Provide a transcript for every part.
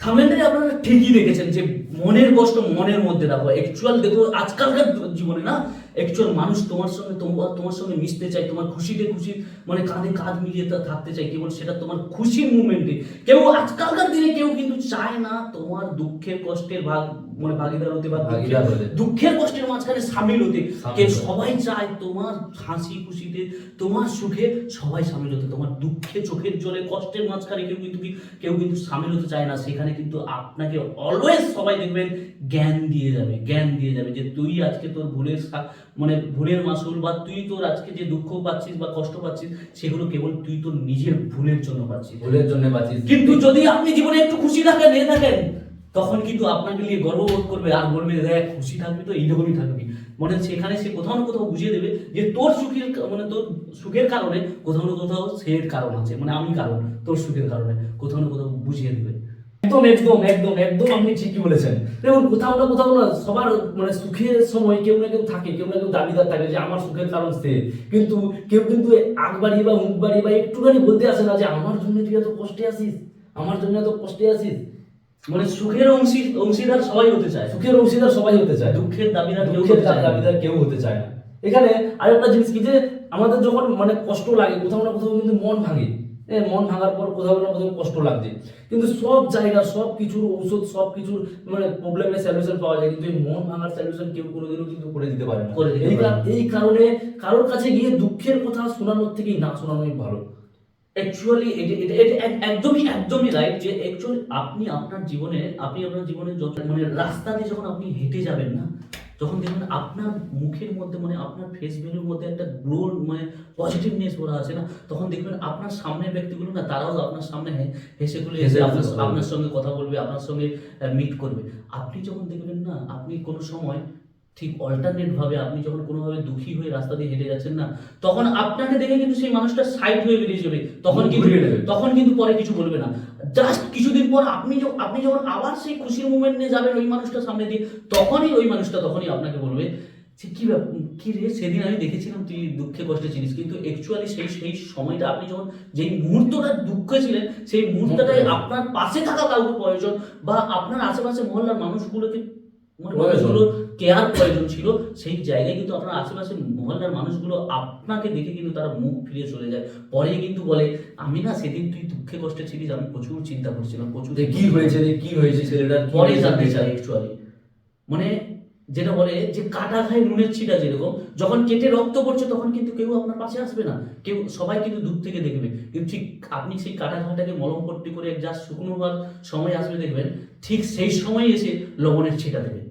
থামেলটাই আপনারা ঠিকই দেখেছেন যে মনের কষ্ট মনের মধ্যে রাখো। অ্যাকচুয়াল দেখো, আজকালকার জীবনে না অ্যাকচুয়াল মানুষ তোমার সঙ্গে তোমার তোমার সঙ্গে মিশতে চায়, তোমার খুশিতে খুশি মানে কাঁধে কাঁধ মিলিয়ে থাকতে চায়, কেবল সেটা তোমার খুশির মুভমেন্টে কেউ আজকালকার দিনে কেউ কিন্তু চায় না তোমার দুঃখের, কষ্টের ভাগ মানে ভাগিদার হতে বা ভাগিদার হতে। দুঃখের কষ্টের মাঝখানে সামিল হতে। কে সবাই চায় তোমার হাসি খুশিতে তোমার সুখে সবাই সামিল হতে। তোমার দুঃখে চোখের জলে কষ্টের মাঝখানে কেউ কিন্তু কেউ কিন্তু সামিল হতে চায় না। সেখানে কিন্তু আপনাকে অলওয়েজ সবাই দেখবেন জ্ঞান দিয়ে যাবে জ্ঞান দিয়ে যাবে যে তুই আজকে তোর ভুলের মানে ভুলের মাসুল বা তুই তোর আজকে যে দুঃখ পাচ্ছিস বা কষ্ট পাচ্ছিস সেগুলো কেবল তুই তোর নিজের ভুলের জন্য পাচ্ছিস। ভুলের জন্য পাচ্ছিস। কিন্তু যদি আপনি জীবনে একটু খুশি থাকেন এ থাকেন তখন কিন্তু আপনাকে নিয়ে গর্ববোধ করবে, আর বলবে, দেখ, খুশি থাকবি তো এইরকমই থাকবি। মানে সেখানে সে কোথাও না কোথাও বুঝিয়ে দেবে যে তোর সুখের মানে তোর সুখের কারণে কোথাও না কোথাও সে কারণ আছে মানে আমি কারণ, তোর সুখের কারণে কোথাও না কোথাও বুঝিয়ে দেবে। একদম একদম একদম একদম আপনি ঠিকই বলেছেন। দেখুন, কোথাও না কোথাও না সবার মানে সুখের সময় কেউ না কেউ থাকে, কেউ না কেউ দাবিদার থাকে যে আমার সুখের কারণ সে। কিন্তু কেউ কিন্তু আগ বাড়িয়ে বা মুখ বাড়িয়ে বা একটুখানি বলতে আসে না যে, আমার জন্য তুই এত কষ্টে আসিস আমার জন্য এত কষ্টে আসিস মানে সুখের অংশী অংশীদার সবাই হতে চায় সুখের অংশীদার সবাই হতে চায়। দুঃখের দাবিদার কেউ হতে চায় দাবিদার কেউ হতে চায় না। এখানে আরেকটা জিনিস কি যে আমাদের যখন মানে কষ্ট লাগে কোথাও না কোথাও কিন্তু মন ভাঙে। মন ভাঙার পর কোথাও না কোথাও কষ্ট লাগছে। কিন্তু সব জায়গা সব কিছুর ঔষধ সব কিছুর মানে প্রবলেমের সলিউশন পাওয়া যায়। কিন্তু এই মন ভাঙার সলিউশন কেউ কোনোদিনও কিন্তু করে দিতে পারে না। করে দিতে পারে এই কারণে কারোর কাছে গিয়ে দুঃখের কথা শোনানোর থেকেই না শোনানোই ভালো। অ্যাকচুয়ালি এটা একদমই একদমই রাইট যে অ্যাকচুয়ালি আপনি আপনার জীবনে আপনি আপনার জীবনে যত মানে রাস্তা দিয়ে যখন আপনি হেঁটে যাবেন না তখন দেখবেন আপনার মুখের মধ্যে মানে আপনার ফেস ভ্যালুর মধ্যে একটা গ্লো মানে পজিটিভনেস ভরা আছে না তখন দেখবেন আপনার সামনের ব্যক্তিগুলো না তারাও আপনার সামনে হেসে খুলে এসে আপনার আপনার সঙ্গে কথা বলবে আপনার সঙ্গে মিট করবে। আপনি যখন দেখবেন না আপনি কোনো সময় ঠিক অল্টারনেট ভাবে আপনি যখন কোনোভাবে দুঃখী হয়ে রাস্তা দিয়ে হেঁটে যাচ্ছেন না তখন আপনাকে দেখে কিন্তু সেই মানুষটা সাইড হয়ে বেরিয়ে যাবে। তখন কিন্তু তখন কিন্তু পরে কিছু বলবে না। জাস্ট কিছুদিন পর আপনি যখন আপনি যখন আবার সেই খুশির মুভমেন্ট নিয়ে যাবেন ওই মানুষটা সামনে দিয়ে তখনই ওই মানুষটা তখনই আপনাকে বলবে যে কি কি রে সেদিন আমি দেখেছিলাম তুই দুঃখে কষ্টে ছিলিস। কিন্তু অ্যাকচুয়ালি সেই সেই সময়টা আপনি যখন যেই মুহূর্তটা দুঃখে ছিলেন সেই মুহূর্তটাই আপনার পাশে থাকা কাউকে প্রয়োজন বা আপনার আশেপাশে মহল্লার মানুষগুলোকে মানে কেয়ার প্রয়োজন ছিল সেই জায়গায় কিন্তু আপনার আশেপাশে মহল্লার মানুষগুলো আপনাকে দেখে কিন্তু তারা মুখ ফিরে চলে যায়। পরে কিন্তু বলে আমি না সেদিন তুই দুঃখে কষ্টে ছিলিস আমি প্রচুর চিন্তা করছিলাম প্রচুর কি হয়েছে কি হয়েছে ছেলেটার পরে? জানতে চাই অ্যাকচুয়ালি মানে যেটা বলে যে কাটা খায় নুনের ছিটা যেরকম যখন কেটে রক্ত পড়ছে তখন কিন্তু কেউ আপনার পাশে আসবে না। কেউ সবাই কিন্তু দূর থেকে দেখবে। কিন্তু ঠিক আপনি সেই কাটা ঘাটাকে মলম পট্টি করে যা শুকনো হওয়ার সময় আসবে দেখবেন ঠিক সেই সময় এসে লবণের ছিটা দেবে।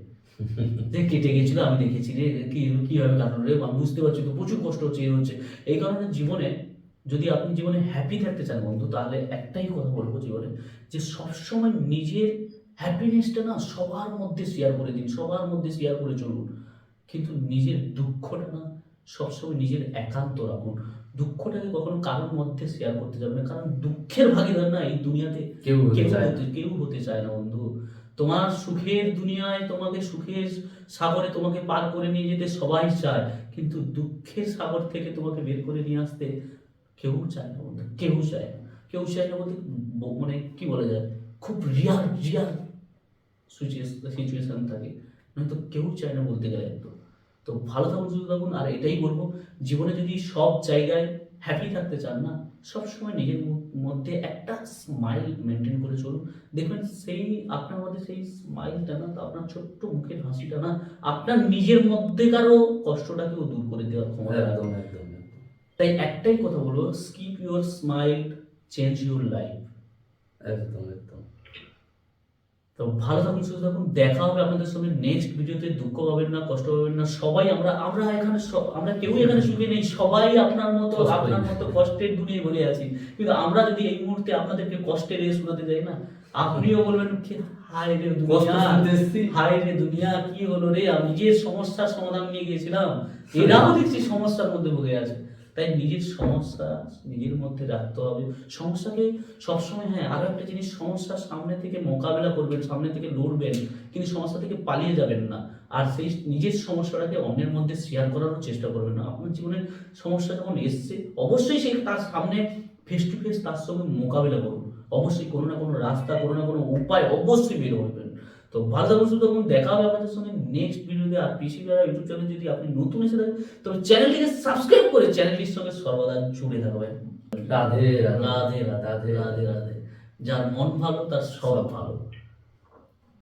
যে কেটে গেছিল আমি দেখেছি রে কি কীভাবে কাটানো রে আমি বুঝতে পারছি তো প্রচুর কষ্ট হচ্ছে এই হচ্ছে। এই কারণে জীবনে যদি আপনি জীবনে হ্যাপি থাকতে চান বন্ধু তাহলে একটাই কথা বলব জীবনে যে সবসময় নিজের হ্যাপিনেসটা না সবার মধ্যে শেয়ার করে দিন সবার মধ্যে শেয়ার করে চলুন। কিন্তু নিজের দুঃখটা না সবসময় নিজের একান্ত রাখুন। দুঃখটাকে কখনো কারোর মধ্যে শেয়ার করতে যাবে না কারণ দুঃখের ভাগিদার না এই দুনিয়াতে কেউ কেউ হতে চায় না বন্ধু। তোমার সুখের দুনিয়ায় তোমাকে সুখের সাগরে তোমাকে পার করে নিয়ে যেতে সবাই চায়, কিন্তু দুঃখের সাগর থেকে তোমাকে বের করে নিয়ে আসতে কেউ চায় না বন্ধু, কেউ চায় না। কেউ চায় না বলতে মানে কি বলা যায়? খুব রিয়াল রিয়াল সিচুয়েশন থাকে। নয়তো কেউ চায় না বলতে গেলে একদম। তো ভালো থাকুন, সুস্থ থাকুন, আর এটাই বলব, জীবনে যদি সব জায়গায় হ্যাপি থাকতে চান না, সবসময় নিজের মধ্যে একটা স্মাইল মেনটেন করে চলুন। দেখবেন সেই আপনার মধ্যে সেই স্মাইলটা না তো আপনার ছোট্ট মুখের হাসিটা না আপনার নিজের মধ্যেকারও কষ্টটাকেও দূর করে দেওয়ার ক্ষমতা একদম একদম। তাই একটাই কথা বলব skip your smile change your life একদম একদম। তো ভালো থাকুন সুস্থ থাকুন দেখা হবে আপনাদের সঙ্গে নেক্সট ভিডিওতে দুঃখ পাবেন না কষ্ট পাবেন না সবাই আমরা আমরা এখানে আমরা কেউ এখানে সুখে নেই সবাই আপনার মতো আপনার মতো কষ্টের দুনিয়ায় ভরে আছি। কিন্তু আমরা যদি এই মুহূর্তে আপনাদেরকে কষ্টের এ শোনাতে যাই না আপনিও বলবেন কি হায় রে দুনিয়া হায় রে দুনিয়া কি হলো রে? আমি যে সমস্যার সমাধান নিয়ে গিয়েছিলাম এরাও দেখছি সমস্যার মধ্যে ভুগে আছে। তাই নিজের সমস্যা নিজের মধ্যে রাখতে হবে। সমস্যাকে সবসময় হ্যাঁ আরও একটা জিনিস সমস্যার সামনে থেকে মোকাবেলা করবেন, সামনে থেকে লড়বেন, কিন্তু সমস্যা থেকে পালিয়ে যাবেন না। আর সেই নিজের সমস্যাটাকে অন্যের মধ্যে শেয়ার করারও চেষ্টা করবেন না। আপনার জীবনের সমস্যা যখন এসছে, অবশ্যই সেই তার সামনে ফেস টু ফেস তার সঙ্গে মোকাবেলা করুন। অবশ্যই কোনো না কোনো রাস্তা, কোনো না কোনো উপায় অবশ্যই বের করবেন। তো ভালো থাকুন সুস্থ থাকুন দেখা হবে আপনাদের সঙ্গে নেক্সট ভিডিওতে আর পিসি বেড়া ইউটিউব চ্যানেল যদি আপনি নতুন এসে থাকেন তবে চ্যানেলটিকে সাবস্ক্রাইব করে চ্যানেলটির সঙ্গে সর্বদা জুড়ে থাকবেন। রাধে রাধে। রাধে রাধে রাধে রাধে যার মন ভালো তার সব ভালো।